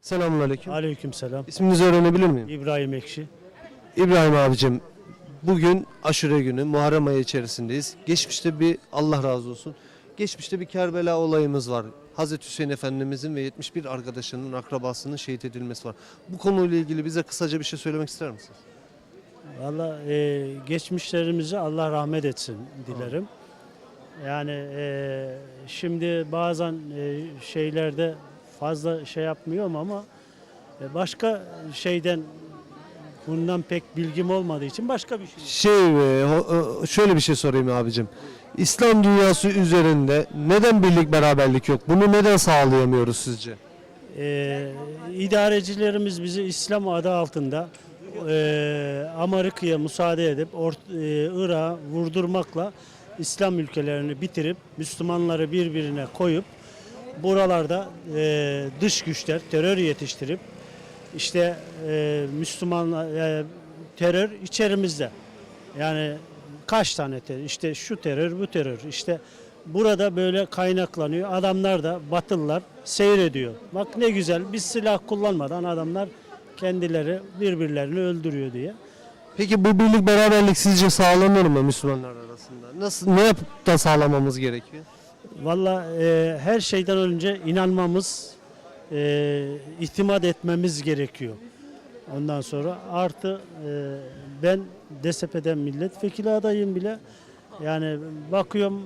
Selamünaleyküm. Aleykümselam. İsminizi öğrenebilir miyim? İbrahim Ekşi. İbrahim abicim. Bugün aşure günü, Muharrem ayı içerisindeyiz. Geçmişte bir, Allah razı olsun, geçmişte bir Kerbela olayımız var. Hazreti Hüseyin Efendimizin ve 71 arkadaşının, akrabasının şehit edilmesi var. Bu konuyla ilgili bize kısaca bir şey söylemek ister misiniz? Valla e, geçmişlerimizi Allah rahmet etsin dilerim. Yani e, şimdi bazen e, şeylerde fazla şey yapmıyorum ama e, başka şeyden bundan pek bilgim olmadığı için başka bir şey. Şey, e, şöyle bir şey sorayım abicim. İslam dünyası üzerinde neden birlik beraberlik yok? Bunu neden sağlayamıyoruz sizce? E, idarecilerimiz bizi İslam adı altında e, Amerika'ya müsaade edip Or- e, Irak'a vurdurmakla İslam ülkelerini bitirip Müslümanları birbirine koyup buralarda e, dış güçler terör yetiştirip işte e, Müslüman e, terör içerimizde yani kaç tane terör işte şu terör bu terör işte burada böyle kaynaklanıyor adamlar da batılılar seyrediyor bak ne güzel biz silah kullanmadan adamlar kendileri birbirlerini öldürüyor diye. Peki bu birlik beraberlik sizce sağlanır mı Müslümanlar arasında? Nasıl ne yapıp da sağlamamız gerekiyor? Valla e, her şeyden önce inanmamız, e, itimat etmemiz gerekiyor. Ondan sonra artı e, ben DSP'den milletvekili adayım bile. Yani bakıyorum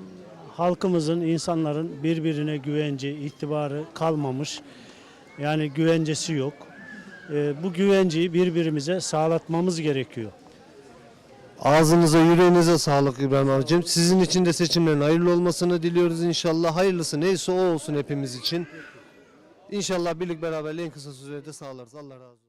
halkımızın, insanların birbirine güvence, itibarı kalmamış. Yani güvencesi yok. E, bu güvenceyi birbirimize sağlatmamız gerekiyor. Ağzınıza yüreğinize sağlık İbrahim abicim. Sizin için de seçimlerin hayırlı olmasını diliyoruz inşallah. Hayırlısı neyse o olsun hepimiz için. İnşallah birlik beraberliği en kısa sürede sağlarız. Allah razı olsun.